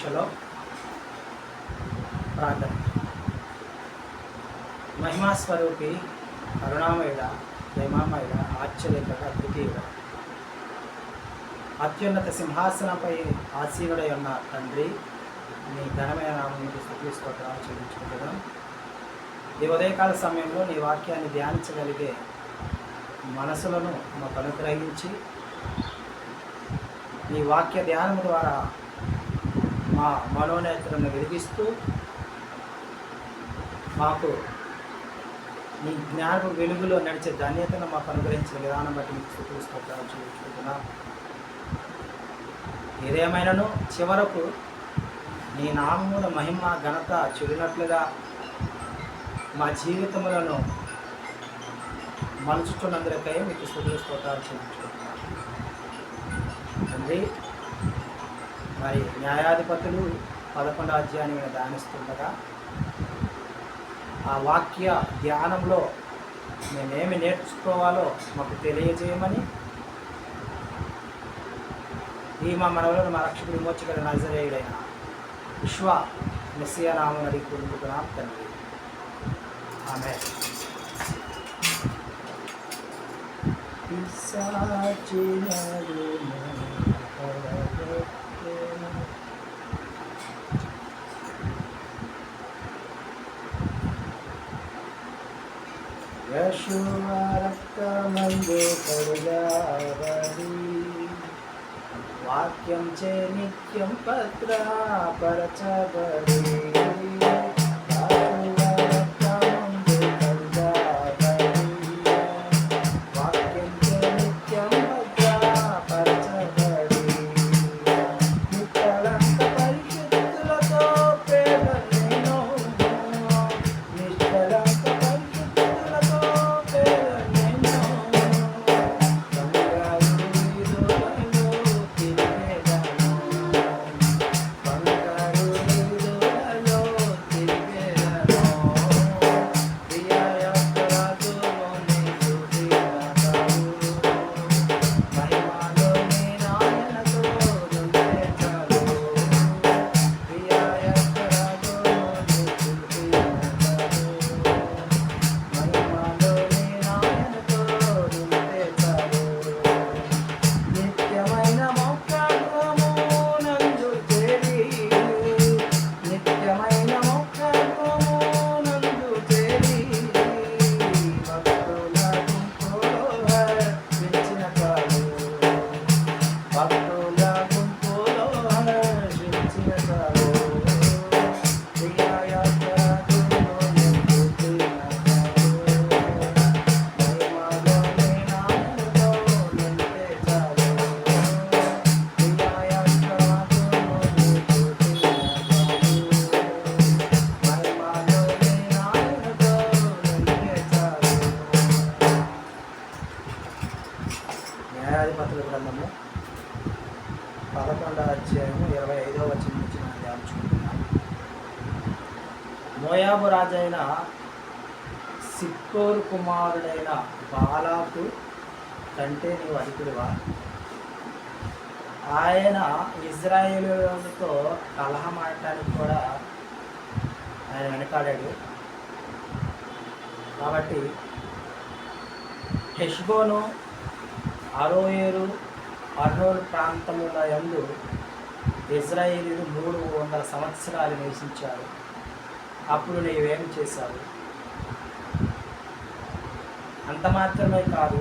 దీక్షలో ప్రార్థన. మహిమాస్వరూపి కరుణామయుడ ప్రేమామయుడ ఆశ్చర్యకర అద్వితీయుడ. అత్యున్నత సింహాసనంపై ఆసీనుడై ఉన్న తండ్రి నీ ఘనమైన నామమునికి స్థుతి స్తోత్రాలు చెల్లించుకుంటున్నాం. ఈ ఉదయకాల సమయంలో నీ వాక్యాన్ని ధ్యానించగలిగే మనసులను మాకు అనుగ్రహించి నీ వాక్య ధ్యానం ద్వారా మా మనోనేత్రను వెలిగిస్తూ మాకు నీ జ్ఞానపు వెలుగులో నడిచే ధన్యతను మాకు అనుగ్రహించిన విధానం బట్టి మీకు స్థుతులు స్తోత్రాలు చూపించుకుంటున్నాం ఏదేమైనాను చివరకు నీ నామముల మహిమ ఘనత చెడినట్లుగా మా జీవితములను మలుచుతున్నందులకై మీకు స్థుతులు చూపించుకుంటున్నాను తండ్రి మరి న్యాయాధిపతులు పదకొండు అధ్యాయాన్ని మీద ధ్యానిస్తుండగా ఆ వాక్య ధ్యానంలో మేమేమి నేర్చుకోవాలో మాకు తెలియజేయమని ఈ మా మనవలను మా రక్షకుడు విమోచకుడు నజరేయుడైన విశ్వ మెస్సియా నామం అడిగి పొందుకున్నాం తండ్రి. ఆమె యశువరక్తమందు కడుగాబడి వాక్యం చే నిత్యం పత్రపరచబడి. యశువరక్తమందు Obrigado. మోయాబు రాజైన సిక్కోరు కుమారుడైన బాలాకు కంటే నీవు అధికుడివా? ఆయన ఇజ్రాయేలుతో కలహం ఆడటానికి కూడా ఆయన వెనకాడాడు. కాబట్టి హెష్బోను అరోయేరు అర్నోలు ప్రాంతముల యందు ఇజ్రాయేలీలు మూడు వందల సంవత్సరాలు నివసించారు. అప్పుడు నీవేం చేశావు? అంత మాత్రమే కాదు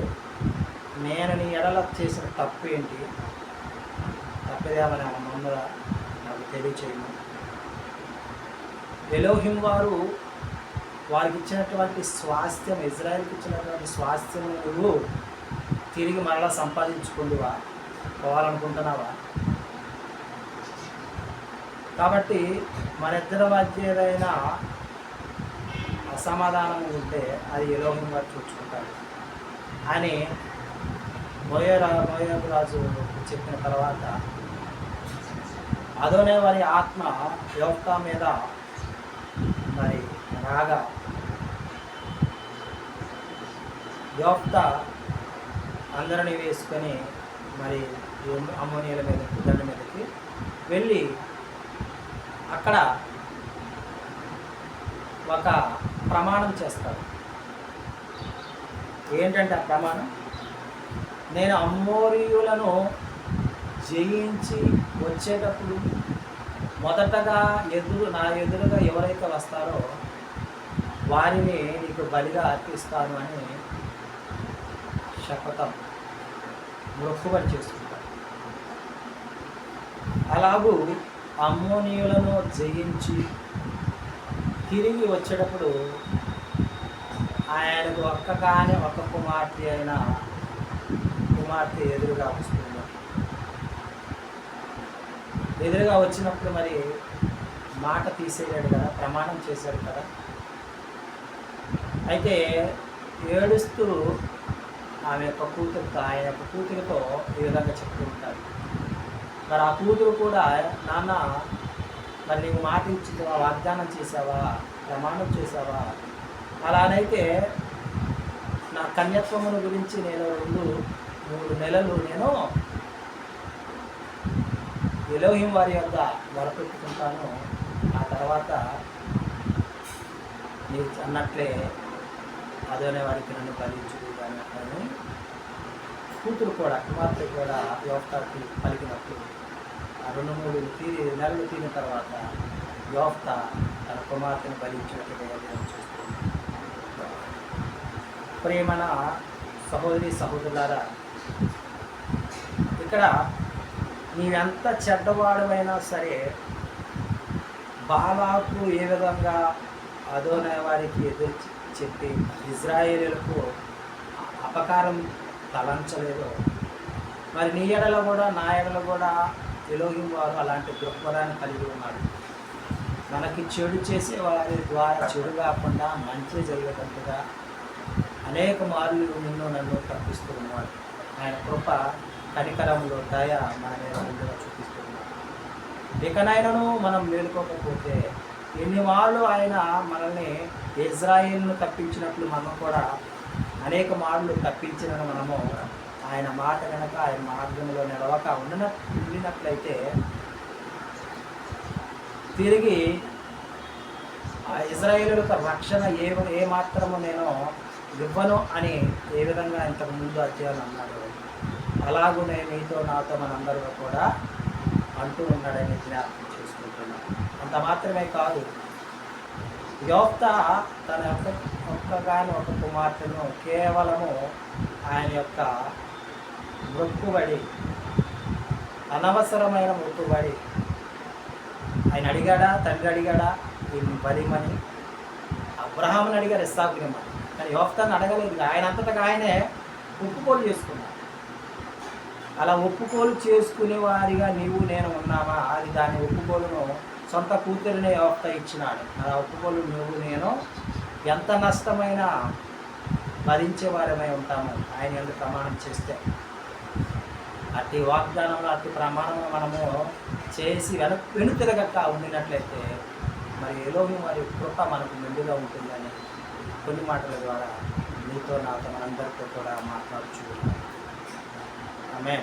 నేను నీ ఎడల చేసిన తప్పు ఏంటి? తప్పిదేమని ఆయన ముందర నాకు తెలియచేయము ఎలోహిం వారు వారికి ఇచ్చినటువంటి స్వాస్థ్యం ఇజ్రాయెల్కి ఇచ్చినటువంటి స్వాస్థ్యం నువ్వు తిరిగి మరలా సంపాదించుకుందువా? పోవాలనుకుంటున్నావా? కాబట్టి మన ఇద్దరి మధ్య ఏదైనా అసమాధానం ఉంటే అది ఎలోహం వారు చూసుకుంటారు అని మోయరా మోయబు రాజు చెప్పిన తర్వాత అదోనే వారి ఆత్మ యోక్త మీద మరి రాగా యోక్త అందరిని వేసుకొని మరి అమ్మోనియల మీద దండ మీదకి వెళ్ళి అక్కడ ఒక ప్రమాణం చేస్తారు. ఏంటంటే ఆ ప్రమాణం? నేను అమ్మోరియులను జయించి వచ్చేటప్పుడు మొదటగా ఎదురు నా ఎదురుగా ఎవరైతే వస్తారో వారిని నీకు బలిగా అర్పిస్తాను అని శపథం మొక్కుబడి చేసుకుంటారు అలాగూ అమ్మోనియులను జయించి తిరిగి వచ్చేటప్పుడు ఆయనకు ఒక్కగానే ఒక్క కుమార్తె అయిన కుమార్తె ఎదురుగా వస్తుంది. ఎదురుగా వచ్చినప్పుడు మరి మాట తీసేయలేడు కదా ప్రమాణం చేశాడు కదా. అయితే ఏడుస్తూ ఆమె యొక్క కూతురుతో ఆయన యొక్క కూతురితో ఈ విధంగా చెప్తూ ఉంటాడు. మరి ఆ కూతురు కూడా నాన్న మరి నీకు మాట ఇచ్చిందా వాగ్దానం చేసావా ప్రమాణం చేసావా అలానైతే నా కన్యత్వమును గురించి నేను రెండు మూడు నెలలు నేను ఎలోహిం వారి యొక్క మొరపెట్టుకుంటాను. ఆ తర్వాత నీవు అన్నట్లే అదోనే వారికి నన్ను ఫలించుడు అని కూతురు కూడా కుమార్తె కూడా యోఫ్తాకి పలికినప్పుడు ఆ రెండు మూడు తీరి నెలలు తీరిన తర్వాత యోఫ్త తన కుమార్తెను ఫలించినట్టుగా ఏర్పాటు చేస్తుంది. ప్రేమన సహోదరి సహోదరులారా ఇక్కడ నీవెంత చెడ్డవాడమైనా సరే బాలాకు ఏ విధంగా అదోనే వారికి ఎదురు చెప్పి ఇజ్రాయేలీలకు అపకారం తలంచలేదో. మరి నీ ఎడలో కూడా నా ఎడలో కూడా ఎలోహిం వారు అలాంటి దృక్పథాన్ని కలిగి ఉన్నాడు మనకి చెడు చేసే వారి ద్వారా చెడు కాకుండా మంచి జరిగేటట్టుగా అనేక మార్లు నిన్ను నన్ను తప్పిస్తూ ఉన్నాడు ఆయన కృప కనికరంలో దయ మన మీద ముందుగా చూపిస్తున్నాడు ఇకనైనాను మనం మేలుకోకపోతే ఎన్ని మార్లు ఆయన మనల్ని ఇజ్రాయిల్ను తప్పించినట్లు మనం కూడా అనేక మార్లు తప్పించిన మనము ఆయన మాట కనుక ఆయన మార్గంలో నిలవక ఉండిన ఉండినట్లయితే తిరిగి ఆ ఇజ్రాయేలులకు రక్షణ ఏ ఏ మాత్రము నేను ఇవ్వను అని ఏ విధంగా ఇంతకు ముందు అధ్యాయులు అన్నాడు అలాగునే నీతో నాతో మనందరూ కూడా అంటూ ఉన్నాడని జ్ఞాపకం చేసుకుంటున్నాను. అంత మాత్రమే కాదు యోక్త తన యొక్క ఒక్కగాని ఒక కుమార్తెను కేవలము ఆయన యొక్క మృక్కుబడి అనవసరమైన మృక్కుబడి. ఆయన అడిగాడా? తండ్రి అడిగాడా? ఈయన బలిమని. అబ్రహాముని అడిగారు ఇస్సాకునిమని కానీ యోక్తాన్ని అడగలేదు. ఆయన అంతటా ఆయనే ఒప్పుకోలు చేసుకున్నాడు. అలా ఒప్పుకోలు చేసుకునే వారిగా నీవు నేను ఉన్నామా అది దాని ఒప్పుకోలును సొంత కూతురినే యోక్త ఇచ్చినాడు. నా ఒప్పుకోలు నువ్వు నేను ఎంత నష్టమైనా భరించే వారమై ఉంటాము. ఆయన ఎందుకు ప్రమాణం చేస్తే. అతి వాగ్దానంలో అతి ప్రమాణం మనము చేసి వెను వెనుతిరగక ఉండినట్లయితే మరి ఏలోని మరి కృప మనకు మెండుగా ఉంటుందని కొన్ని మాటల ద్వారా మీతో నాతో మనందరితో కూడా మాట్లాడుచు ఆమె